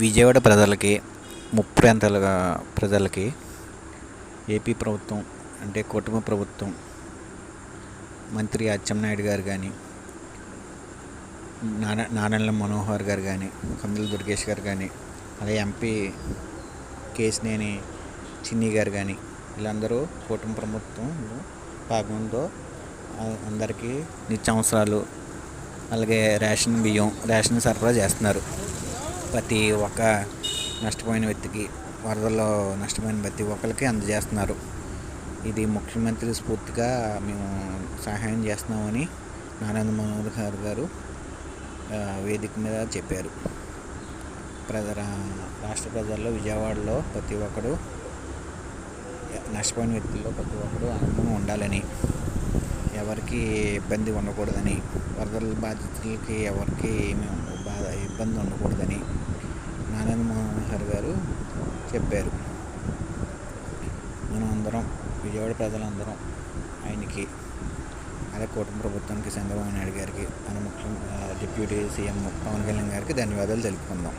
విజయవాడ ప్రజలకి ముప్పు ప్రాంతాల ప్రజలకి ఏపీ ప్రభుత్వం అంటే కుటుంబ ప్రభుత్వం మంత్రి అచ్చెన్నాయుడు గారు కానీ నాన నారాయణ మనోహర్ గారు కానీ కందుల దుర్గేష్ గారు కానీ అలాగే ఎంపీ కేసినేని చిన్ని గారు కానీ వీళ్ళందరూ కుటుంబ ప్రభుత్వంలో భాగంతో అందరికీ నిత్యావసరాలు అలాగే రేషన్ బియ్యం రేషన్ సరఫరా చేస్తున్నారు. ప్రతి ఒక్క నష్టపోయిన వ్యక్తికి వరదల్లో నష్టపోయిన ప్రతి ఒక్కరికి అందజేస్తున్నారు. ఇది ముఖ్యమంత్రి స్ఫూర్తిగా మేము సహాయం చేస్తున్నామని నారాయణ మనోహర్ గారు గారు వేదిక మీద చెప్పారు. ప్రజల రాష్ట్ర ప్రజల్లో విజయవాడలో ప్రతి ఒక్కరు నష్టపోయిన వ్యక్తుల్లో ప్రతి ఒక్కరు ఆనందంగా ఉండాలని ఎవరికి ఇబ్బంది ఉండకూడదని వరదల బాధితులకి ఎవరికి మేము ఇబ్బంది ఉండకూడదని నారాయణ మనోహర్ గారు చెప్పారు. మనం అందరం విజయవాడ ప్రజలందరం ఆయనకి అలాగే కుటుంబ ప్రభుత్వానికి చంద్రబాబు నాయుడు గారికి మన ముఖ్యం డిప్యూటీ సీఎం పవన్ కళ్యాణ్ గారికి ధన్యవాదాలు తెలుపుకుందాం.